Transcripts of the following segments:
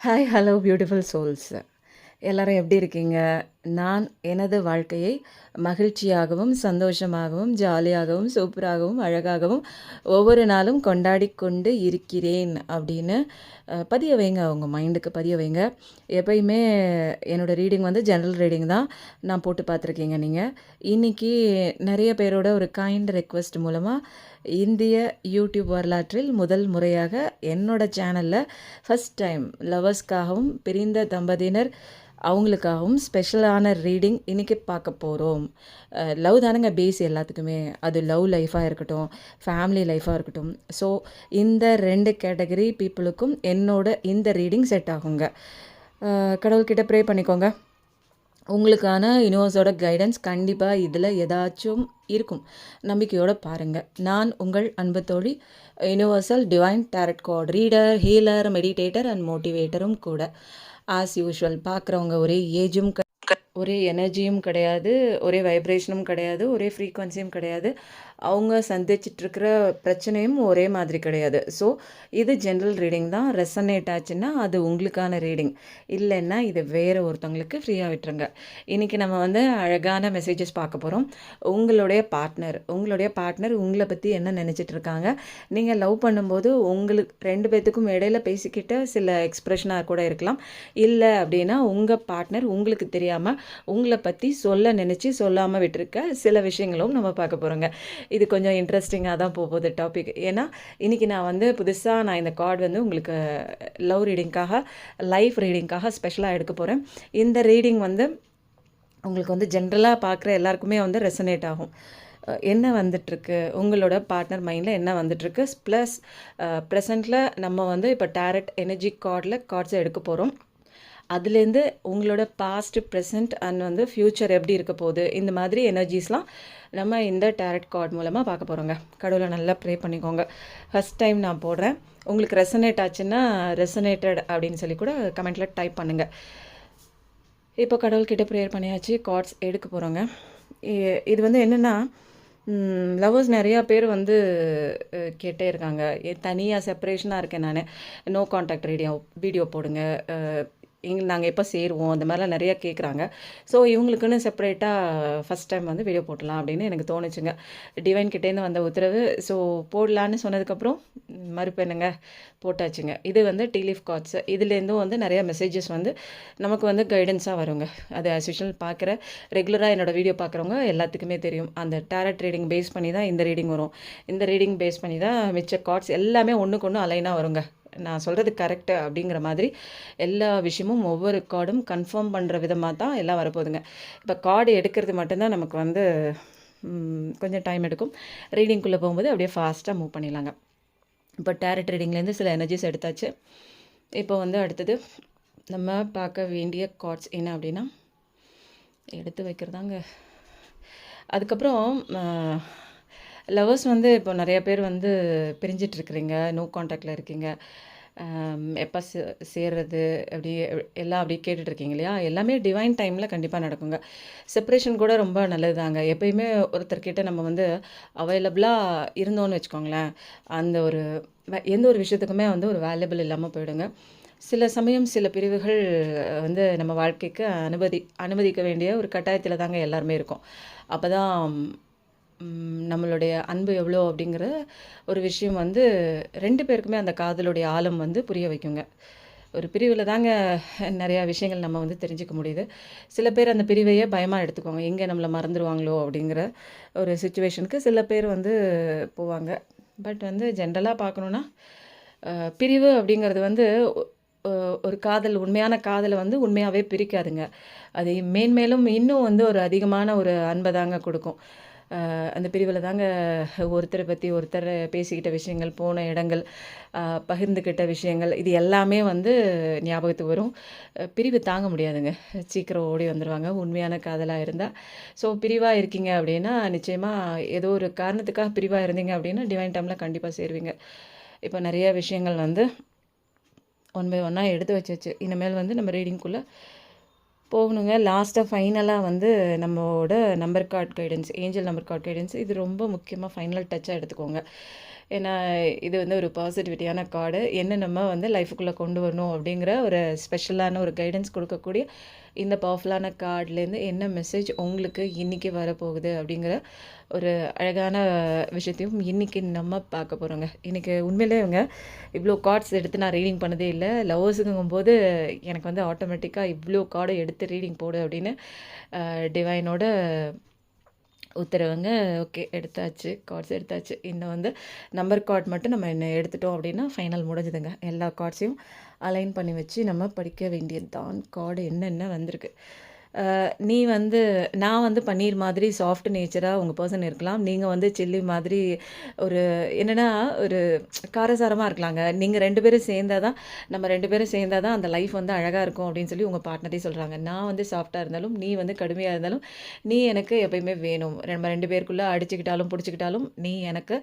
Hi hello beautiful souls எல்லோரும் எப்படி இருக்கீங்க? நான் எனது வாழ்க்கையை மகிழ்ச்சியாகவும் சந்தோஷமாகவும் ஜாலியாகவும் சூப்பராகவும் அழகாகவும் ஒவ்வொரு நாளும் கொண்டாடி கொண்டு இருக்கிறேன் அப்படின்னு பதிய வைங்க. அவங்க மைண்டுக்கு பதிய வைங்க. எப்பயுமே என்னோடய ரீடிங் வந்து ஜென்ரல் ரீடிங் தான் நான் போட்டு பார்த்துருக்கீங்க நீங்கள் இன்றைக்கி நிறைய பேரோட ஒரு கைண்ட் ரெக்வெஸ்ட் மூலமாக இந்திய யூடியூப் வரலாற்றில் முதல் முறையாக என்னோட சேனலில் ஃபஸ்ட் டைம் லவர்ஸ்க்காகவும் பிரிந்த தம்பதியினர் அவங்களுக்காகவும் ஸ்பெஷலான ரீடிங் இன்றைக்கி பார்க்க போகிறோம் லவ் தானங்க பேஸ் எல்லாத்துக்குமே. அது லவ் லைஃபாக இருக்கட்டும் ஃபேமிலி லைஃபாக இருக்கட்டும். ஸோ இந்த ரெண்டு கேட்டகரி பீப்புளுக்கும் என்னோட இந்த ரீடிங் செட் ஆகுங்க. கடவுள்கிட்ட ப்ரே பண்ணிக்கோங்க. உங்களுக்கான யூனிவர்ஸோட கைடன்ஸ் கண்டிப்பாக இதில் ஏதாச்சும் இருக்கும். நம்பிக்கையோடு பாருங்கள் நான் உங்கள் அன்பு தோழி universal divine tarot card reader healer meditator and மோட்டிவேட்டரும் கூட. ஆஸ் யூஷுவல் பார்க்குறவங்க ஒரே ஏஜும் ஒரே எனர்ஜியும் கிடையாது ஒரே வைப்ரேஷனும் கிடையாது ஒரே ஃப்ரீக்வன்சியும் கிடையாது. அவங்க சந்திச்சிட்ருக்கிற பிரச்சனையும் ஒரே மாதிரி கிடையாது. ஸோ இது ஜென்ரல் ரீடிங் தான். ரெசனேட் ஆச்சுன்னா அது உங்களுக்கான ரீடிங் இல்லைன்னா இது வேறு ஒருத்தவங்களுக்கு ஃப்ரீயாக விட்டுருங்க. இன்றைக்கி நம்ம வந்து அழகான மெசேஜஸ் பார்க்க போகிறோம் உங்களுடைய பார்ட்னர் உங்களுடைய பார்ட்னர் உங்களை பற்றி என்ன நினச்சிட்டு இருக்காங்க நீங்கள் லவ் பண்ணும்போது உங்களுக்கு ரெண்டு பேர்த்துக்கும் இடையில பேசிக்கிட்ட சில எக்ஸ்ப்ரெஷனாக கூட இருக்கலாம். இல்லை அப்படின்னா உங்கள் பார்ட்னர் உங்களுக்கு தெரியாமல் உங்களை பற்றி சொல்ல நினச்சி சொல்லாமல் விட்டுருக்க சில விஷயங்களும் நம்ம பார்க்க போகிறோங்க இது கொஞ்சம் இன்ட்ரெஸ்டிங்காக தான் போகுது டாபிக் ஏன்னா இன்றைக்கி நான் வந்து புதுசாக நான் இந்த கார்டு வந்து உங்களுக்கு லவ் ரீடிங்காக லைஃப் ரீடிங்காக ஸ்பெஷலாக எடுக்க போகிறேன் இந்த ரீடிங் வந்து உங்களுக்கு வந்து ஜென்ரலாக பார்க்குற எல்லாருக்குமே வந்து ரெசனேட் ஆகும். என்ன வந்துட்டுருக்கு? உங்களோட பார்ட்னர் மைண்டில் என்ன வந்துட்டுருக்கு? ப்ளஸ் ப்ரெசண்ட்டில் நம்ம வந்து இப்போ டேரட் எனர்ஜி கார்டில் கார்ட்ஸை எடுக்க போகிறோம் அதுலேருந்து உங்களோட பாஸ்ட் ப்ரெசண்ட் அண்ட் வந்து ஃப்யூச்சர் எப்படி இருக்க போகுது இந்த மாதிரி எனர்ஜிஸ்லாம் நம்ம இந்த டேரட் கார்டு மூலமாக பார்க்க போகிறோங்க கடவுளை நல்லா ப்ரே பண்ணிக்கோங்க. ஃபஸ்ட் டைம் நான் போடுறேன். உங்களுக்கு ரெசனேட் ஆச்சுன்னா ரெசனேட்டட் அப்படின்னு சொல்லி கூட கமெண்ட்டில் டைப் பண்ணுங்கள் இப்போ கடவுள்கிட்ட ப்ரேயர் பண்ணியாச்சு கார்ட்ஸ் எடுக்க போகிறோங்க இது வந்து என்னென்னா லவ்வர்ஸ் நிறையா பேர் வந்து கேட்டே இருக்காங்க. தனியாக செப்பரேஷனாக இருக்கேன் நான். நோ காண்டாக்ட் ரேடியோ வீடியோ போடுங்க. எங்க நாங்கள் எப்போ சேருவோம் அந்த மாதிரிலாம் நிறையா கேட்குறாங்க ஸோ இவங்களுக்குன்னு செப்பரேட்டாக ஃபஸ்ட் டைம் வந்து வீடியோ போடலாம் அப்படின்னு எனக்கு தோணுச்சுங்க. டிவைன் கிட்டேருந்து வந்த உத்தரவு. ஸோ போடலான்னு சொன்னதுக்கப்புறம் மறுப்பு என்னங்க? போட்டாச்சுங்க. இது வந்து டீலீஃப் கார்ட்ஸ் இதுலேருந்தும் வந்து நிறைய மெசேஜஸ் வந்து நமக்கு வந்து கைடன்ஸாக வருங்க. அது ஆஸ் யூஷுவல் பார்க்குற ரெகுலராக என்னோடய வீடியோ பார்க்குறவங்க எல்லாத்துக்குமே தெரியும். அந்த டேரட் ரீடிங் பேஸ் பண்ணி தான் இந்த ரீடிங் வரும். இந்த ரீடிங் பேஸ் பண்ணி தான் மிச்ச கார்ட்ஸ் எல்லாமே ஒன்றுக்கு ஒன்று அலைனாக வருங்க. நான் சொல்கிறது கரெக்டு அப்படிங்கிற மாதிரி எல்லா விஷயமும் ஒவ்வொரு கார்டும் கன்ஃபார்ம் பண்ணுற விதமாக தான் எல்லாம் வரப்போகுதுங்க. இப்போ கார்டு எடுக்கிறது மட்டும்தான் நமக்கு வந்து கொஞ்சம் டைம் எடுக்கும். ரீடிங்குள்ளே போகும்போது அப்படியே ஃபாஸ்ட்டாக மூவ் பண்ணிடலாங்க. இப்போ டேரட் ரீடிங்லேருந்து சில எனர்ஜிஸ் எடுத்தாச்சு. இப்போ வந்து அடுத்தது நம்ம பார்க்க வேண்டிய கார்ட்ஸ் என்ன அப்படின்னா எடுத்து வைக்கிறதாங்க. அதுக்கப்புறம் லவர்ஸ் வந்து இப்போ நிறைய பேர் வந்து பிரிஞ்சிட்ருக்கிறீங்க நோ காண்டாக்டில் இருக்கீங்க. எப்போ சேர்றது அப்படி எல்லாம் அப்படி கேட்டுட்ருக்கீங்க இல்லையா? எல்லாமே டிவைன் டைமில் கண்டிப்பாக நடக்குங்க. செப்பரேஷன் கூட ரொம்ப நல்லதுதாங்க. எப்பயுமே ஒருத்தர்கிட்ட நம்ம வந்து அவைலபிளாக இருந்தோன்னு வச்சுக்கோங்களேன் அந்த ஒரு எந்த ஒரு விஷயத்துக்குமே வந்து ஒரு வேல்யூபிள் இல்லாமல் போயிடுங்க. சில சமயம் சில பிரிவுகள் வந்து நம்ம வாழ்க்கைக்கு அனுமதி அனுமதிக்க வேண்டிய ஒரு கட்டாயத்தில் தாங்க எல்லாருமே இருக்கும். அப்போ தான் நம்மளுடைய அன்பு எவ்வளோ அப்படிங்கிற ஒரு விஷயம் வந்து ரெண்டு பேருக்குமே அந்த காதலுடைய ஆழம் வந்து புரிய வைக்குங்க. ஒரு பிரிவில் தாங்க நிறையா விஷயங்கள் நம்ம வந்து தெரிஞ்சுக்க முடியுது. சில பேர் அந்த பிரிவையே பயமாக எடுத்துக்குவாங்க. எங்கே நம்மளை மறந்துடுவாங்களோ அப்படிங்கிற ஒரு சுச்சுவேஷனுக்கு சில பேர் வந்து போவாங்க. பட் வந்து ஜென்ரலாக பார்க்கணுன்னா பிரிவு அப்படிங்கிறது வந்து ஒரு காதல் உண்மையான காதலை வந்து உண்மையாகவே பிரிக்காதுங்க. அது மேன்மேலும் இன்னும் வந்து ஒரு அதிகமான ஒரு அன்பை தாங்க கொடுக்கும். அந்த பிரிவில் தாங்க ஒருத்தரை பற்றி ஒருத்தர் பேசிக்கிட்ட விஷயங்கள் போன இடங்கள் பகிர்ந்துக்கிட்ட விஷயங்கள் இது எல்லாமே வந்து ஞாபகத்துக்கு வரும். பிரிவு தாங்க முடியாதுங்க. சீக்கிரம் ஓடி வந்துடுவாங்க உண்மையான காதலாக இருந்தால் ஸோ பிரிவாக இருக்கீங்க அப்படின்னா நிச்சயமாக ஏதோ ஒரு காரணத்துக்காக பிரிவாக இருந்தீங்க அப்படின்னா டிவைன் டைமில் கண்டிப்பாக சேருவீங்க. இப்போ நிறைய விஷயங்கள் வந்து ஒன் பை ஒன்னாக எடுத்து வச்சாச்சு. இனிமேல் வந்து நம்ம ரீடிங்குள்ளே போகணுங்க. லாஸ்ட்டாக ஃபைனலாக வந்து நம்மளோட number card guidance angel number card guidance இது ரொம்ப முக்கியமாக ஃபைனல் டச்சாக எடுத்துக்கோங்க. ஏன்னா இது வந்து ஒரு பாசிட்டிவிட்டியான கார்டு என்ன நம்ம வந்து லைஃபுக்குள்ளே கொண்டு வரணும் அப்படிங்கிற ஒரு ஸ்பெஷலான ஒரு கைடன்ஸ் கொடுக்கக்கூடிய இந்த பவர்ஃபுல்லான கார்ட்லேருந்து என்ன மெசேஜ் உங்களுக்கு இன்றைக்கி வரப்போகுது அப்படிங்கிற ஒரு அழகான விஷயத்தையும் இன்றைக்கி நம்ம பார்க்க போகிறோங்க இன்றைக்கி உண்மையிலே இவங்க இவ்வளோ கார்ட்ஸ் எடுத்து நான் ரீடிங் பண்ணதே இல்லை. லவ்வர்ஸுங்கும் போது எனக்கு வந்து ஆட்டோமேட்டிக்காக இவ்வளோ கார்டை எடுத்து ரீடிங் போடு அப்படின்னு டிவைனோட உத்தரவுங்க ஓகே எடுத்தாச்சு. கார்ட்ஸ் எடுத்தாச்சு. இன்னும் வந்து நம்பர் கார்ட் மட்டும் நம்ம என்ன எடுத்துட்டோம் அப்படின்னா ஃபைனல் முடிஞ்சுதுங்க. எல்லா கார்ட்ஸையும் அலைன் பண்ணி வச்சு நம்ம படிக்க வேண்டியது தான் கார்டு என்னென்ன வந்திருக்கு? நீ வந்து நான் வந்து பன்னீர் மாதிரி சாஃப்ட் நேச்சராக உங்கள் பர்சன் இருக்கலாம். நீங்கள் வந்து சில்லி மாதிரி ஒரு என்னென்னா ஒரு காரசாரமாக இருக்கலாங்க. நீங்கள் ரெண்டு பேரும் சேர்ந்தால் தான் நம்ம ரெண்டு பேரும் சேர்ந்தால் தான் அந்த லைஃப் வந்து அழகாக இருக்கும் அப்படின்னு சொல்லி உங்கள் பார்ட்னரே சொல்கிறாங்க நான் வந்து சாஃப்டாக இருந்தாலும் நீ வந்து கடுமையாக இருந்தாலும் நீ எனக்கு எப்பயுமே வேணும். நம்ம ரெண்டு பேருக்குள்ளே அடிச்சுக்கிட்டாலும் பிடிச்சிக்கிட்டாலும் நீ எனக்கு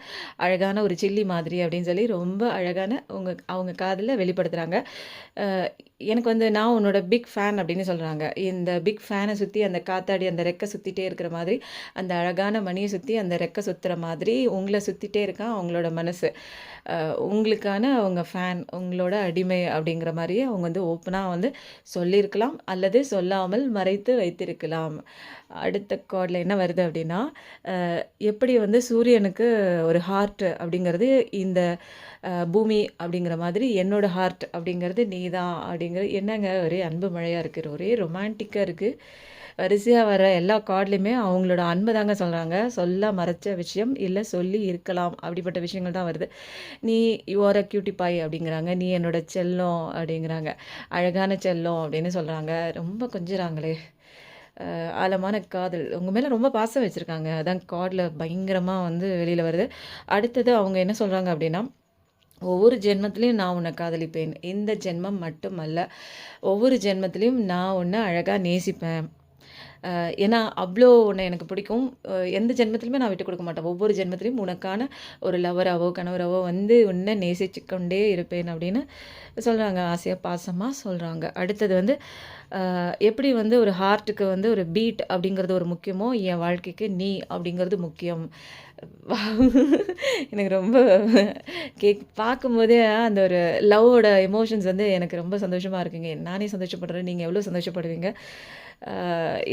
அழகான ஒரு சில்லி மாதிரி அப்படின்னு சொல்லி ரொம்ப அழகான உங்கள் அவங்க காதில் வெளிப்படுத்துகிறாங்க எனக்கு வந்து நான் உன்னோட பிக் ஃபேன் அப்படின்னு சொல்கிறாங்க இந்த பிக் ஃபேனை சுற்றி அந்த காத்தாடி அந்த ரெக்கை சுற்றிட்டே இருக்கிற மாதிரி அந்த அழகான மணியை சுற்றி அந்த ரெக்கை சுற்றுற மாதிரி உங்களை சுற்றிட்டே இருக்கான் அவங்களோட மனசு. உங்களுக்கான அவங்க ஃபேன் உங்களோட அடிமை அப்படிங்கிற மாதிரியே அவங்க வந்து ஓப்பனாக வந்து சொல்லியிருக்கலாம் அல்லது சொல்லாமல் மறைத்து வைத்திருக்கலாம். அடுத்த கார்டில் என்ன வருது அப்படின்னா எப்படி வந்து சூரியனுக்கு ஒரு ஹார்ட் அப்படிங்கிறது இந்த பூமி அப்படிங்கிற மாதிரி என்னோடய ஹார்ட் அப்படிங்கிறது நீ தான் அப்படிங்கிறது என்னங்க ஒரே அன்பு மழையாக இருக்குது ஒரே ரொமான்டிக்காக இருக்குது வரிசையாக வர எல்லா கார்ட்லேயுமே அவங்களோட அன்பு தாங்க சொல்கிறாங்க சொல்ல மறைச்ச விஷயம் இல்லை சொல்லி இருக்கலாம். அப்படிப்பட்ட விஷயங்கள் தான் வருது. நீ யுவர் அ கியூட்டி பாய் அப்படிங்கிறாங்க. நீ என்னோட செல்லம் அப்படிங்கிறாங்க. அழகான செல்லம் அப்படின்னு சொல்கிறாங்க ரொம்ப கொஞ்சிறாங்களே. ஆழமான காதல். உங்கள் மேலே ரொம்ப பாசம் வச்சுருக்காங்க. அதான் கார்டில் பயங்கரமாக வந்து வெளியில் வருது. அடுத்தது அவங்க என்ன சொல்கிறாங்க அப்படின்னா ஒவ்வொரு ஜென்மத்திலையும் நான் உன்னை காதலிப்பேன். இந்த ஜென்மம் மட்டுமல்ல ஒவ்வொரு ஜென்மத்திலையும் நான் உன்னை அழகாக நேசிப்பேன். ஏன்னா அவ்வளோ உன்னை எனக்கு பிடிக்கும். எந்த ஜென்மத்திலுமே நான் விட்டு கொடுக்க மாட்டேன். ஒவ்வொரு ஜென்மத்திலையும் உனக்கான ஒரு லவராகவோ கணவராகவோ வந்து உன்னை நேசிச்சு கொண்டே இருப்பேன் அப்படின்னு சொல்கிறாங்க ஆசையாக பாசமாக சொல்கிறாங்க அடுத்தது வந்து எப்படி வந்து ஒரு ஹார்ட்டுக்கு வந்து ஒரு பீட் அப்படிங்கிறது ஒரு முக்கியமோ என் வாழ்க்கைக்கு நீ அப்படிங்கிறது முக்கியம். எனக்கு ரொம்ப கேக் பார்க்கும்போதே அந்த ஒரு லவ்வோட எமோஷன்ஸ் வந்து எனக்கு ரொம்ப சந்தோஷமாக இருக்குங்க. நானே சந்தோஷப்படுறேன் நீங்கள் எவ்வளோ சந்தோஷப்படுவீங்க?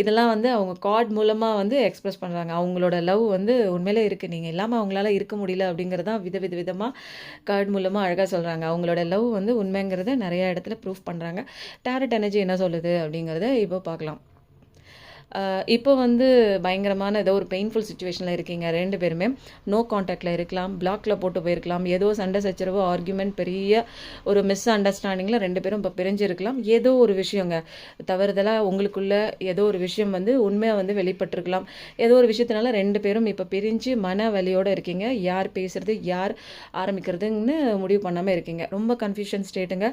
இதெல்லாம் வந்து அவங்க கார்ட் மூலமாக வந்து எக்ஸ்ப்ரெஸ் பண்ணுறாங்க அவங்களோட லவ் வந்து உண்மையிலே இருக்குது நீங்கள் இல்லாமல் அவங்களால இருக்க முடியல அப்படிங்கிறதான் வித வித விதமாக கார்டு மூலமாக அழகாக சொல்கிறாங்க அவங்களோட லவ் வந்து உண்மைங்கிறத நிறையா இடத்துல ப்ரூஃப் பண்ணுறாங்க டேரட் எனர்ஜி என்ன சொல்லுது அப்படிங்கிறத இப்போ பார்க்கலாம். இப்போ வந்து பயங்கரமான ஏதோ ஒரு பெயின்ஃபுல் சுச்சுவேஷனில் இருக்கீங்க ரெண்டு பேருமே. நோ காண்டாக்டில் இருக்கலாம் பிளாக்ல போட்டு போயிருக்கலாம். ஏதோ சண்டை சச்சரவு ஆர்குமெண்ட் பெரிய ஒரு மிஸ் அண்டர்ஸ்டாண்டிங்கில் ரெண்டு பேரும் இப்போ பிரிஞ்சிருக்கலாம். ஏதோ ஒரு விஷயங்க. தவறுதலாக உங்களுக்குள்ள ஏதோ ஒரு விஷயம் வந்து உண்மையாக வந்து வெளிப்பட்டிருக்கலாம். ஏதோ ஒரு விஷயத்தினால ரெண்டு பேரும் இப்போ பிரிஞ்சு மன வலியோடு இருக்கீங்க. யார் பேசுறது யார் ஆரம்பிக்கிறதுன்னு முடிவு பண்ணாமல் இருக்கீங்க. ரொம்ப கன்ஃபியூஷன் ஸ்டேட்டுங்க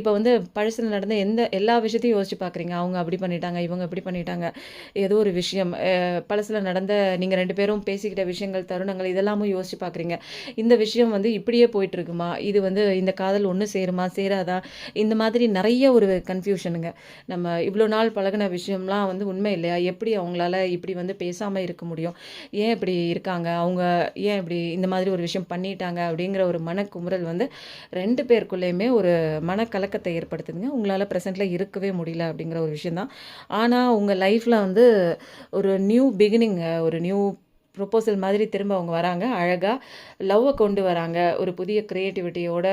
இப்போ வந்து பழசில் நடந்த எந்த எல்லா விஷயத்தையும் யோசிச்சு பார்க்குறீங்க அவங்க அப்படி பண்ணிட்டாங்க இவங்க இப்படி பண்ணிட்டாங்க. பேசுகிறாங்க ஏதோ ஒரு விஷயம். பழசில் நடந்த நீங்கள் ரெண்டு பேரும் பேசிக்கிட்ட விஷயங்கள் தருணங்கள் இதெல்லாமும் யோசிச்சு பார்க்குறீங்க இந்த விஷயம் வந்து இப்படியே போயிட்டுருக்குமா? இது வந்து இந்த காதல் ஒன்று சேருமா? சேராதா? இந்த மாதிரி நிறைய ஒரு கன்ஃபியூஷனுங்க நம்ம இவ்வளோ நாள் பழகின விஷயம்லாம் வந்து உண்மை இல்லையா? எப்படி அவங்களால இப்படி வந்து பேசாமல் இருக்க முடியும்? ஏன் இப்படி இருக்காங்க? அவங்க ஏன் இப்படி இந்த மாதிரி ஒரு விஷயம் பண்ணிட்டாங்க? அப்படிங்கிற ஒரு மனக்குமுறல் வந்து ரெண்டு பேருக்குள்ளேயுமே ஒரு மனக்கலக்கத்தை ஏற்படுத்துதுங்க. உங்களால் ப்ரெசென்ட்டில் இருக்கவே முடியல அப்படிங்கிற ஒரு விஷயம் தான் ஆனால் உங்கள் லைஃப் லைஃப்பில் வந்து ஒரு நியூ பிகினிங்கு ஒரு நியூ ப்ரொப்போசல் மாதிரி திரும்ப அவங்க வராங்க. அழகாக லவ்வை கொண்டு வராங்க. ஒரு புதிய க்ரியேட்டிவிட்டியோட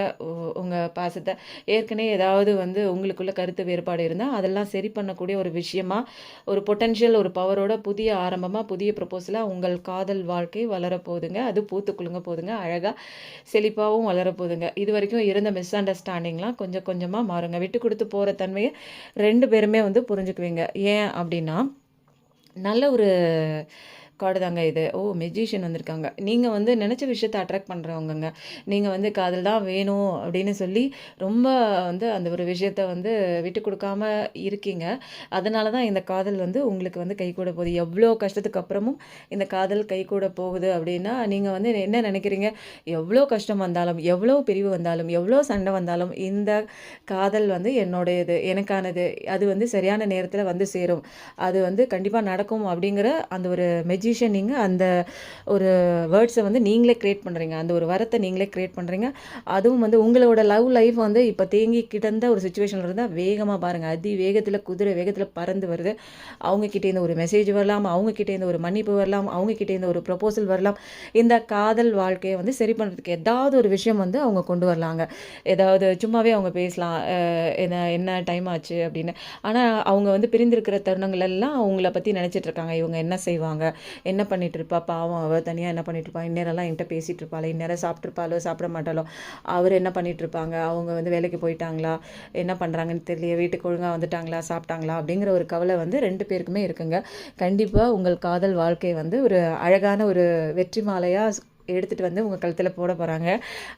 உங்கள் பாசத்தை. ஏற்கனவே ஏதாவது வந்து உங்களுக்குள்ள கருத்து வேறுபாடு இருந்தால் அதெல்லாம் சரி பண்ணக்கூடிய ஒரு விஷயமா ஒரு பொட்டென்ஷியல் ஒரு பவரோட புதிய ஆரம்பமாக புதிய ப்ரொப்போசலாக உங்கள் காதல் வாழ்க்கை வளரப்போகுதுங்க. அது பூத்துக்குழுங்க போதுங்க அழகாக செழிப்பாகவும் வளரப்போகுதுங்க. இது வரைக்கும் இருந்த மிஸ் அண்டர்ஸ்டாண்டிங்லாம் கொஞ்சம் கொஞ்சமாக மாறுங்க. விட்டு கொடுத்து போகிற தன்மையை ரெண்டு பேருமே வந்து புரிஞ்சுக்குவீங்க. ஏன் அப்படின்னா நல்ல ஒரு கார்டு தாங்க இது. ஓ மெஜிஷியன் வந்திருக்காங்க. நீங்கள் வந்து நினச்ச விஷயத்த அட்ராக்ட் பண்ணுறவங்கங்க நீங்கள் வந்து காதல் தான் வேணும் அப்படின்னு சொல்லி ரொம்ப வந்து அந்த ஒரு விஷயத்த வந்து விட்டு கொடுக்காம இருக்கீங்க. அதனால தான் இந்த காதல் வந்து உங்களுக்கு வந்து கை கூட போகுது. எவ்வளோ கஷ்டத்துக்கு அப்புறமும் இந்த காதல் கை கூட போகுது அப்படின்னா நீங்கள் வந்து என்ன நினைக்கிறீங்க? எவ்வளோ கஷ்டம் வந்தாலும் எவ்வளோ பிரிவு வந்தாலும் எவ்வளோ சண்டை வந்தாலும் இந்த காதல் வந்து என்னுடையது எனக்கானது. அது வந்து சரியான நேரத்தில் வந்து சேரும். அது வந்து கண்டிப்பாக நடக்கும் அப்படிங்கிற அந்த ஒரு மெஜி பொசிஷனிங்கு நீங்கள் அந்த ஒரு வேர்ட்ஸை வந்து நீங்களே க்ரியேட் பண்ணுறீங்க அந்த ஒரு வரத்தை நீங்களே க்ரியேட் பண்ணுறீங்க அதுவும் வந்து உங்களோட லவ் லைஃப் வந்து இப்போ தேங்கி கிடந்த ஒரு சுச்சுவேஷனில் இருந்தால் வேகமாக பாருங்கள் அதி வேகத்தில் குதிரை வேகத்தில் பறந்து வருது. அவங்கக்கிட்டேருந்து ஒரு மெசேஜ் வரலாம். அவங்கக்கிட்டேருந்து ஒரு மன்னிப்பு வரலாம். அவங்கக்கிட்டேருந்து ஒரு ப்ரொபோசல் வரலாம். இந்த காதல் வாழ்க்கையை வந்து சரி பண்ணுறதுக்கு ஏதாவது ஒரு விஷயம் வந்து அவங்க கொண்டு வரலாங்க. ஏதாவது சும்மாவே அவங்க பேசலாம். என்ன என்ன டைம் ஆச்சு அப்படின்னு. ஆனால் அவங்க வந்து பிரிந்திருக்கிற தருணங்கள் எல்லாம் அவங்கள பற்றி நினச்சிட்ருக்காங்க இவங்க என்ன செய்வாங்க? என்ன பண்ணிகிட்டு இருப்பா பாவம் அவள் தனியாக என்ன பண்ணிட்டு இருப்பா இந்நேரம்லாம் என்கிட்ட பேசிகிட்டு இருப்பாள் இந்நேரம் சாப்பிட்ருப்பாளோ சாப்பிட மாட்டாளோ அவர் என்ன பண்ணிகிட்ருப்பாங்க இருப்பாங்க அவங்க வந்து வேலைக்கு போயிட்டாங்களா? என்ன பண்ணுறாங்கன்னு தெரியல வீட்டுக்கு ஒழுங்காக வந்துட்டாங்களா? சாப்பிட்டாங்களா? அப்படிங்கிற ஒரு கவலை வந்து ரெண்டு பேருக்குமே இருக்குங்க. கண்டிப்பாக உங்கள் காதல் வாழ்க்கை வந்து ஒரு அழகான ஒரு வெற்றி மாலையாக எடுத்துகிட்டு வந்து உங்கள் கழுத்தில் போட போகிறாங்க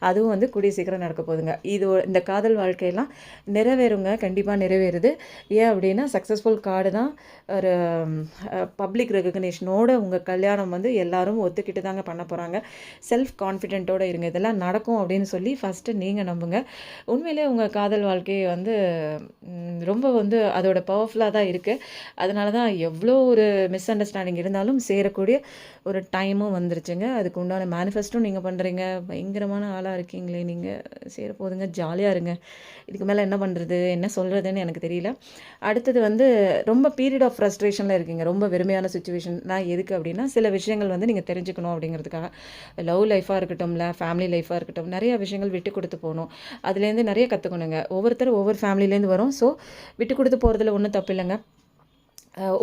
அதுவும் வந்து கூடிய சீக்கிரம் நடக்க போகுதுங்க. இது இந்த காதல் வாழ்க்கையெல்லாம் நிறைவேறுங்க. கண்டிப்பாக நிறைவேறுது. ஏன் அப்படின்னா சக்ஸஸ்ஃபுல் கார்டு தான் ஒரு பப்ளிக் ரெகக்னேஷனோட உங்கள் கல்யாணம் வந்து எல்லாரும் ஒத்துக்கிட்டு தாங்க பண்ண போகிறாங்க செல்ஃப் கான்ஃபிடென்ட்டோட இருங்க. இதெல்லாம் நடக்கும் அப்படின்னு சொல்லி ஃபஸ்ட்டு நீங்கள் நம்புங்க. உண்மையிலே உங்கள் காதல் வாழ்க்கையை வந்து ரொம்ப வந்து அதோட பவர்ஃபுல்லாக தான் இருக்குது அதனால தான் எவ்வளோ ஒரு மிஸ் அண்டர்ஸ்டாண்டிங் இருந்தாலும் சேரக்கூடிய ஒரு டைமும் வந்துருச்சுங்க. அதுக்கு உண்டான மேனிஃபெஸ்ட்டும் நீங்கள் பண்ணுறீங்க பயங்கரமான ஆளாக இருக்கீங்களே நீங்கள் சேர போதுங்க. ஜாலியாக இருங்க. இதுக்கு மேலே என்ன பண்ணுறது என்ன சொல்கிறதுன்னு எனக்கு தெரியல. அடுத்தது வந்து ரொம்ப பீரியட் ஆஃப் ஃப்ரஸ்ட்ரேஷனில் இருக்கீங்க. ரொம்ப வெறுமையான சுச்சுவேஷன் நான் எதுக்கு அப்படின்னா சில விஷயங்கள் வந்து நீங்கள் தெரிஞ்சுக்கணும் அப்படிங்கிறதுக்காக. லவ் லைஃபாக இருக்கட்டும்ல ஃபேமிலி லைஃபாக இருக்கட்டும். நிறைய விஷயங்கள் விட்டு கொடுத்து போகணும். அதுலேருந்து நிறைய கற்றுக்கணுங்க ஒவ்வொருத்தரும் ஒவ்வொரு ஃபேமிலிலேருந்து வரும். ஸோ விட்டு கொடுத்து போகிறதுல ஒன்றும் தப்பு இல்லைங்க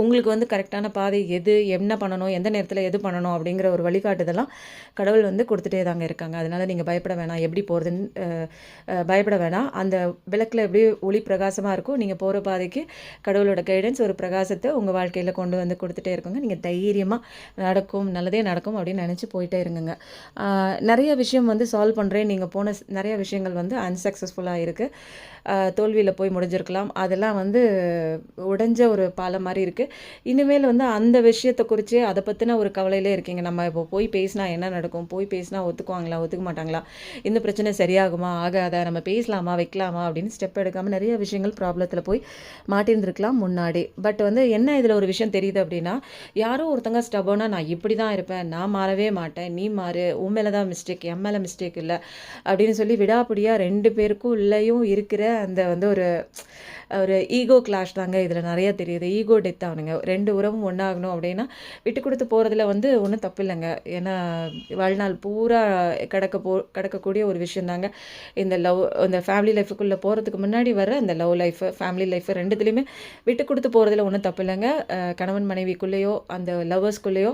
உங்களுக்கு வந்து கரெக்டான பாதை எது என்ன பண்ணணும் எந்த நேரத்தில் எது பண்ணணும் அப்படிங்கிற ஒரு வழிகாட்டுதெல்லாம் கடவுள் வந்து கொடுத்துட்டே தாங்க இருக்காங்க. அதனால் நீங்கள் பயப்பட வேணாம். எப்படி போகிறதுன்னு பயப்பட வேணாம். அந்த விளக்கில் எப்படி ஒளி பிரகாசமாக இருக்கும் நீங்கள் போகிற பாதைக்கு கடவுளோட கைடன்ஸ் ஒரு பிரகாசத்தை உங்கள் வாழ்க்கையில் கொண்டு வந்து கொடுத்துட்டே இருக்குங்க. நீங்கள் தைரியமாக நடக்கும் நல்லதே நடக்கும் அப்படின்னு நினச்சி போயிட்டே இருங்குங்க. நிறைய விஷயம் வந்து சால்வ் பண்ணுறேன் நீங்கள் போன நிறைய விஷயங்கள் வந்து அன்சக்ஸஸ்ஃபுல்லாக இருக்குது தோல்வியில் போய் முடிஞ்சிருக்கலாம். அதெல்லாம் வந்து உடைஞ்ச ஒரு பாலம் மாதிரி இருக்குது இனிமேல் வந்து அந்த விஷயத்தை குறித்து அதை பற்றின ஒரு கவலையிலே இருக்கீங்க. நம்ம இப்போ போய் பேசினா என்ன நடக்கும்? போய் பேசினா ஒத்துக்குவாங்களா? ஒத்துக்க மாட்டாங்களா இந்த பிரச்சனை சரியாகுமா? ஆகாதா? நம்ம பேசலாமா? வைக்கலாமா? அப்படின்னு ஸ்டெப் எடுக்காமல் நிறைய விஷயங்கள் ப்ராப்ளத்தில் போய் மாட்டிருந்துருக்கலாம் முன்னாடி. பட் வந்து என்ன இதில் ஒரு விஷயம் தெரியுது அப்படின்னா யாரோ ஒருத்தங்க ஸ்டபோனா நான் இப்படி தான் இருப்பேன். நான் மாறவே மாட்டேன். நீ மாறு. உன் மேலே தான் மிஸ்டேக் என் மேலே மிஸ்டேக் இல்லை. அப்படின்னு சொல்லி விடாப்பிடியாக ரெண்டு பேருக்கும் உள்ளேயும் இருக்கிற அந்த வந்து ஒரு ஒரு ஈகோ கிளாஷ் தாங்க இதில் நிறையா தெரியுது. ஈகோ டெத் ஆகணுங்க ரெண்டு உறவும் ஒன்றாகணும் அப்படின்னா விட்டு கொடுத்து போகிறதுல வந்து ஒன்றும் தப்பு இல்லைங்க ஏன்னா வாழ்நாள் பூரா கிடக்க போ கடக்கக்கூடிய ஒரு விஷயம் தாங்க. இந்த லவ் இந்த ஃபேமிலி லைஃபுக்குள்ளே போகிறதுக்கு முன்னாடி வர அந்த லவ் லைஃபு ஃபேமிலி லைஃபு ரெண்டுத்துலேயுமே விட்டு கொடுத்து போகிறதுல ஒன்றும் தப்பு இல்லைங்க கணவன் மனைவிக்குள்ளேயோ அந்த லவ்வர்ஸ்குள்ளேயோ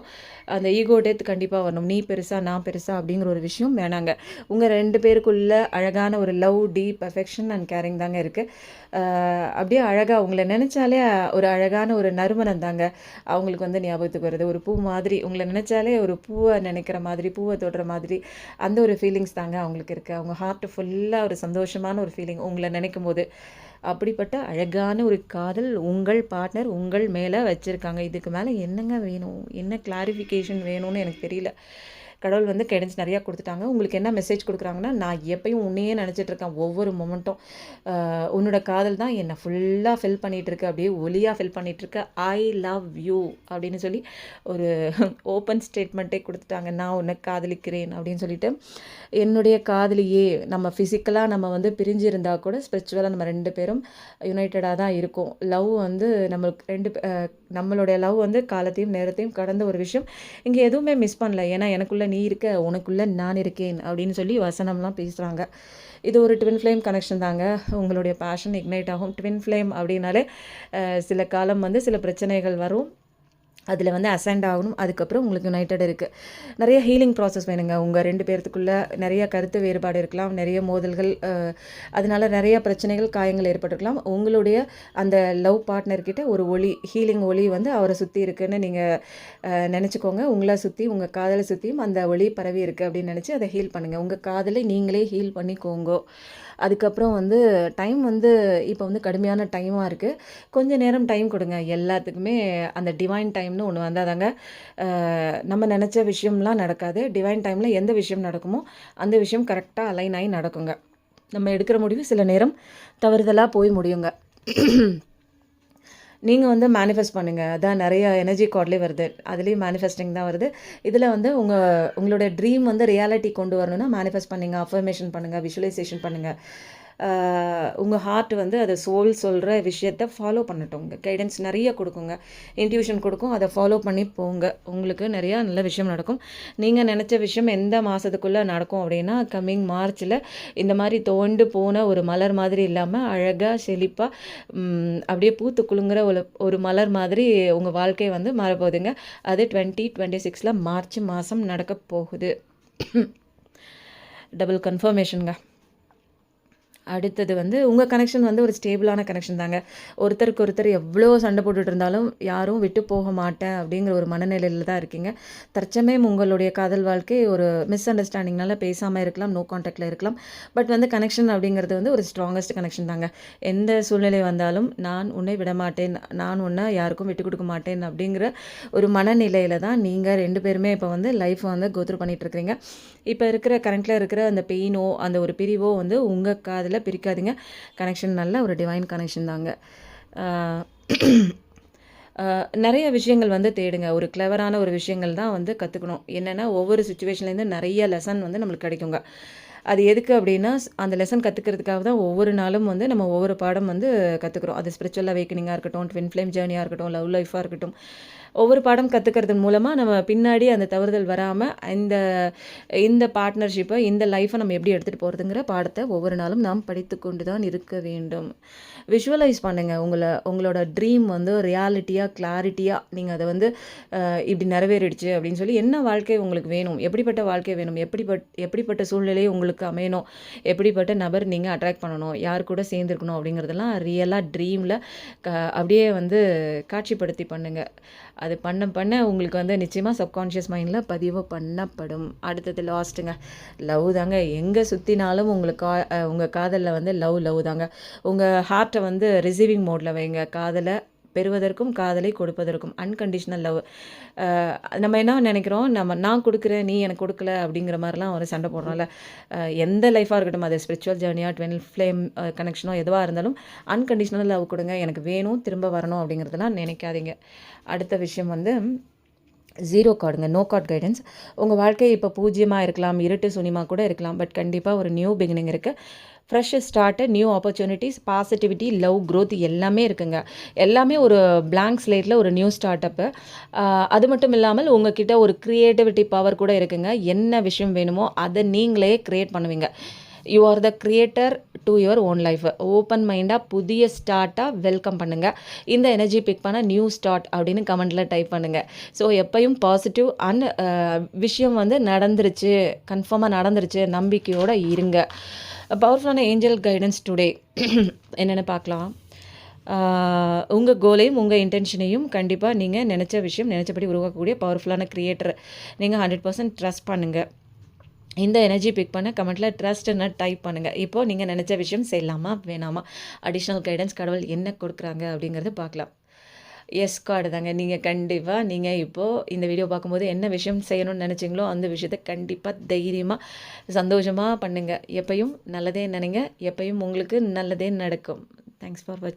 அந்த ஈகோ டெத் கண்டிப்பாக வரணும். நீ பெருசா நான் பெருசா அப்படிங்கிற ஒரு விஷயம் வேணாங்க. உங்கள் ரெண்டு பேருக்குள்ள அழகான ஒரு love deep perfection and caring தாங்க இருக்குது அப்படியே அழகாக உங்களை நினச்சாலே ஒரு அழகான ஒரு நறுமணம் தாங்க. அவங்களுக்கு வந்து ஞாபகத்துக்கு வருது ஒரு பூ மாதிரி உங்களை நினச்சாலே ஒரு பூவை நினைக்கிற மாதிரி பூவை தொடுற மாதிரி அந்த ஒரு ஃபீலிங்ஸ் தாங்க அவங்களுக்கு இருக்குது அவங்க ஹார்ட் ஃபுல்லாக ஒரு சந்தோஷமான ஒரு ஃபீலிங் உங்களை நினைக்கும் போது அப்படிப்பட்ட அழகான ஒரு காதல் உங்கள் பார்ட்னர் உங்கள் மேலே வச்சுருக்காங்க. இதுக்கு மேலே என்னங்க வேணும்? என்ன கிளாரிஃபிகேஷன் வேணும்னு எனக்கு தெரியல. கடவுள் வந்து கைடன்ஸ் நிறையா கொடுத்துட்டாங்க. உங்களுக்கு என்ன மெசேஜ் கொடுக்குறாங்கன்னா நான் எப்பயும் உன்னையே நினச்சிட்ருக்கேன் ஒவ்வொரு மொமெண்ட்டும் உன்னோட காதல் தான் என்னை ஃபுல்லாக ஃபில் பண்ணிகிட்ருக்கு அப்படியே ஒலியாக ஃபில் பண்ணிகிட்டு ஐ லவ் யூ அப்படின்னு சொல்லி ஒரு ஓப்பன் ஸ்டேட்மெண்ட்டே கொடுத்துட்டாங்க. நான் உன்னை காதலிக்கிறேன் அப்படின்னு சொல்லிட்டு. என்னுடைய காதலியே நம்ம ஃபிசிக்கலாக நம்ம வந்து பிரிஞ்சு இருந்தால் கூட ஸ்பிரிச்சுவலாக நம்ம ரெண்டு பேரும் யுனைட்டடாக தான் இருக்கும். லவ் வந்து நம்மளுக்கு ரெண்டு நம்மளுடைய லவ் வந்து காலத்தையும் நேரத்தையும் கடந்த ஒரு விஷயம். இங்கே எதுவுமே மிஸ் பண்ணல. ஏன்னா எனக்குள்ளே நீ இருக்க உனக்குள்ளே நான் இருக்கேன் அப்படின்னு சொல்லி வசனம்லாம் பேசுகிறாங்க இது ஒரு ட்வின் ஃப்ளேம் கனெக்ஷன் தாங்க. உங்களுடைய பேஷன் இக்னைட் ஆகும். ட்வின் ஃப்ளேம் அப்படின்னாலே சில காலம் வந்து சில பிரச்சனைகள் வரும். அதில் வந்து அசண்ட் ஆகணும். அதுக்கப்புறம் உங்களுக்கு யுனைட்டட் இருக்குது நிறைய ஹீலிங் ப்ராசஸ் வேணுங்க. உங்கள் ரெண்டு பேர்த்துக்குள்ளே நிறைய கருத்து வேறுபாடு இருக்கலாம். நிறைய மோதல்கள் அதனால நிறைய பிரச்சனைகள் காயங்கள் ஏற்பட்டிருக்கலாம். உங்களுடைய அந்த லவ் பார்ட்னர்கிட்ட ஒரு ஒளி ஹீலிங் ஒளி வந்து அவரை சுற்றி இருக்குன்னு நீங்கள் நினச்சிக்கோங்க. உங்களை சுற்றி உங்கள் காதலை சுற்றியும் அந்த ஒளி பரவி இருக்குது அப்படின்னு நினச்சி அதை ஹீல் பண்ணுங்கள் உங்கள் காதலை நீங்களே ஹீல் பண்ணிக்கோங்க. அதுக்கப்புறம் வந்து டைம் வந்து இப்போ வந்து கடுமையான டைமாக இருக்குது கொஞ்சம் நேரம் டைம் கொடுங்க. எல்லாத்துக்குமே அந்த டிவைன் டைம்னு ஒன்று வந்தால் தாங்க நம்ம நினச்ச விஷயம்லாம் நடக்காது. டிவைன் டைமில் எந்த விஷயம் நடக்குமோ அந்த விஷயம் கரெக்டாக அலைன் ஆகி நடக்குங்க. நம்ம எடுக்கிற முடிவு சில நேரம் தவறுதலாக போய் முடியுங்க. நீங்கள் வந்து மேனிஃபெஸ்ட் பண்ணுங்கள் அதான் நிறைய எனர்ஜி கார்ட்லேயே வருது. அதுலேயும் மேனிஃபெஸ்டிங் தான் வருது. இதில் வந்து உங்கள் உங்களுடைய ட்ரீம் வந்து ரியாலிட்டி கொண்டு வரணும்னா மேனிஃபெஸ்ட் பண்ணுங்கள் அஃபர்மேஷன் பண்ணுங்கள் விஷுவலைசேஷன் பண்ணுங்கள் உங்கள் ஹார்ட் வந்து அதை சோல் சொல்கிற விஷயத்த ஃபாலோ பண்ணட்டும். உங்கள் கைடன்ஸ் நிறைய கொடுக்குங்க. இன்ட்யூஷன் கொடுக்கும். அதை ஃபாலோ பண்ணி போங்க. உங்களுக்கு நிறையா நல்ல விஷயம் நடக்கும். நீங்கள் நினச்ச விஷயம் எந்த மாதத்துக்குள்ளே நடக்கும் அப்படின்னா கம்மிங் மார்ச்சில் இந்த மாதிரி தோண்டு போன ஒரு மலர் மாதிரி இல்லாமல் அழகாக செழிப்பாக அப்படியே பூத்து குலுங்குற ஒரு ஒரு மலர் மாதிரி உங்கள் வாழ்க்கை வந்து மாறப்போகுதுங்க. அது டுவெண்ட்டி டுவெண்ட்டி சிக்ஸில் மார்ச் மாதம் நடக்க போகுது. டபுள் கன்ஃபர்மேஷனுங்க அடுத்தது வந்து உங்கள் கனெக்ஷன் வந்து ஒரு ஸ்டேபிளான கனெக்ஷன் தாங்க. ஒருத்தருக்கு ஒருத்தர் எவ்வளோ சண்டை போட்டுட்டு இருந்தாலும் யாரும் விட்டு போக மாட்டேன் அப்படிங்கிற ஒரு மனநிலையில் தான் இருக்கீங்க. தற்சமயம் உங்களுடைய காதல் வாழ்க்கை ஒரு மிஸ் அண்டர்ஸ்டாண்டிங்னால பேசாமல் இருக்கலாம் நோ காண்டாக்டில் இருக்கலாம். பட் வந்து கனெக்ஷன் அப்படிங்கிறது வந்து ஒரு ஸ்ட்ராங்கஸ்ட் கனெக்ஷன் தாங்க. எந்த சூழ்நிலை வந்தாலும் நான் உன்னை விட மாட்டேன் நான் உன்னை யாருக்கும் விட்டு கொடுக்க மாட்டேன் அப்படிங்கிற ஒரு மனநிலையில் தான் நீங்கள் ரெண்டு பேருமே இப்போ வந்து லைஃப் வந்து கோத்ரூ பண்ணிகிட்ருக்கிறீங்க இப்போ இருக்கிற கரண்ட்டில் இருக்கிற அந்த பெயினோ அந்த ஒரு பிரிவோ வந்து உங்கள் காதில் இல்லை பிரிக்காதீங்க. கனெக்ஷன் நல்ல ஒரு டிவைன் கனெக்ஷன் தாங்க. நிறைய விஷயங்கள் வந்து தேடுங்க. ஒரு கிளவரான ஒரு விஷயங்கள் தான் வந்து கற்றுக்கணும் என்னென்னா ஒவ்வொரு சுச்சுவேஷன்லேருந்து நிறைய லெசன் வந்து நம்மளுக்கு கிடைக்குங்க. அது எதுக்கு அப்படின்னா அந்த லெசன் கற்றுக்கிறதுக்காக தான் ஒவ்வொரு நாளும் வந்து நம்ம ஒவ்வொரு பாடம் வந்து கற்றுக்குறோம் அது ஸ்பிரிச்சுவல் அவேக்கனிங்காக இருக்கட்டும் ட்வின் ஃப்ளேம் ஜேர்னியாக இருக்கட்டும் லவ் லைஃபாக இருக்கட்டும். ஒவ்வொரு பாடம் கற்றுக்கிறது மூலமாக நம்ம பின்னாடி அந்த தவறுதல் வராமல் இந்த இந்த பார்ட்னர்ஷிப்பை இந்த லைஃப்பை நம்ம எப்படி எடுத்துகிட்டு போகிறதுங்கிற பாடத்தை ஒவ்வொரு நாளும் நாம் படித்து கொண்டு தான் இருக்க வேண்டும். விஷுவலைஸ் பண்ணுங்கள் உங்களை உங்களோட ட்ரீம் வந்து ரியாலிட்டியாக கிளாரிட்டியாக நீங்கள் அதை வந்து இப்படி நிறைவேறிடுச்சு அப்படின்னு சொல்லி என்ன வாழ்க்கை உங்களுக்கு வேணும்? எப்படிப்பட்ட வாழ்க்கை வேணும்? எப்படிப்பட் எப்படிப்பட்ட சூழ்நிலையை உங்களுக்கு அமையணும்? எப்படிப்பட்ட நபர் நீங்கள் அட்ராக்ட் பண்ணணும்? யார் கூட சேர்ந்துருக்கணும்? அப்படிங்கிறதெல்லாம் ரியலாக ட்ரீமில் க அப்படியே வந்து காட்சிப்படுத்தி பண்ணுங்கள் அது பண்ண பண்ண உங்களுக்கு வந்து நிச்சயமாக சப்கான்ஷியஸ் மைண்டில் பதிவு பண்ணப்படும். அடுத்தது லாஸ்ட்டுங்க லவ் தாங்க. எங்கே சுற்றினாலும் உங்களுக்கு கா உங்கள் காதலில் வந்து லவ் லவ் தாங்க. உங்கள் ஹார்ட்டை வந்து ரிசீவிங் மோடில் வைங்க. காதலை பெறுவதற்கும் காதலை கொடுப்பதற்கும் அன்கண்டிஷ்னல் லவ் நம்ம என்ன நினைக்கிறோம்? நம்ம நான் கொடுக்குறேன் நீ எனக்கு கொடுக்கல அப்படிங்கிற மாதிரிலாம் ஒரு சண்டை போடுறோம்ல. எந்த லைஃபாக இருக்கட்டும் அது ஸ்பிரிச்சுவல் ஜேர்னியாக ட்வெல் ஃப்ளேம் கனெக்ஷனோ எதுவாக இருந்தாலும் அன்கண்டிஷ்னல் லவ் கொடுங்க. எனக்கு வேணும் திரும்ப வரணும் அப்படிங்கிறதெல்லாம் நினைக்காதீங்க. அடுத்த விஷயம் வந்து ஜீரோ கார்டுங்க நோ கார்ட் கைடன்ஸ் உங்கள் வாழ்க்கை இப்போ பூஜ்ஜியமாக இருக்கலாம் இருட்டு சுனிமா கூட இருக்கலாம் பட் கண்டிப்பாக ஒரு நியூ பிகினிங் இருக்குது fresh start new opportunities positivity love growth எல்லாமே இருக்குங்க. எல்லாமே ஒரு பிளாங்க் ஸ்லேட்டில் ஒரு நியூ ஸ்டார்ட் அப்பு அது மட்டும் இல்லாமல் உங்ககிட்ட ஒரு க்ரியேட்டிவிட்டி பவர் கூட இருக்குங்க. என்ன விஷயம் வேணுமோ அதை நீங்களே க்ரியேட் பண்ணுவீங்க. You are the creator to your own life open மைண்டாக புதிய ஸ்டார்ட்டாக வெல்கம் பண்ணுங்கள் இந்த எனர்ஜி பிக் பண்ண நியூ ஸ்டார்ட் அப்படின்னு கமெண்ட்டில் டைப் பண்ணுங்கள் ஸோ எப்பையும் பாசிட்டிவ் அண்ட் uh, விஷயம் வந்து நடந்துருச்சு கன்ஃபார்மாக நடந்துருச்சு நம்பிக்கையோடு இருங்க. பவர்ஃபுல்லான ஏஞ்சல் கைடன்ஸ் டுடே என்னென்னு பார்க்கலாம். Uh, உங்கள் கோலையும் உங்கள் இன்டென்ஷனையும் கண்டிப்பாக நீங்கள் நினச்ச விஷயம் நினச்சபடி உருவாக்கக்கூடிய பவர்ஃபுல்லான க்ரியேட்டர் நீங்கள் ஹண்ட்ரட் பர்சன்ட் ட்ரஸ்ட் பண்ணுங்கள் இந்த எனர்ஜி பிக் பண்ண கமெண்ட்டில் ட்ரஸ்ட்னு டைப் பண்ணுங்கள் இப்போது நீங்கள் நினச்ச விஷயம் செய்யலாமா? வேணாமா? அடிஷ்னல் கைடன்ஸ் கடவுள் என்ன கொடுக்குறாங்க அப்படிங்கிறத பார்க்கலாம். எஸ் கார்டு தாங்க. நீங்கள் கண்டிப்பாக நீங்கள் இப்போது இந்த வீடியோ பார்க்கும்போது என்ன விஷயம் செய்யணும்னு நினச்சிங்களோ அந்த விஷயத்தை கண்டிப்பாக தைரியமாக சந்தோஷமாக பண்ணுங்கள் எப்பையும் நல்லதே நினைங்க. எப்பையும் உங்களுக்கு நல்லதே நடக்கும். தேங்க்ஸ் ஃபார் வாட்சிங்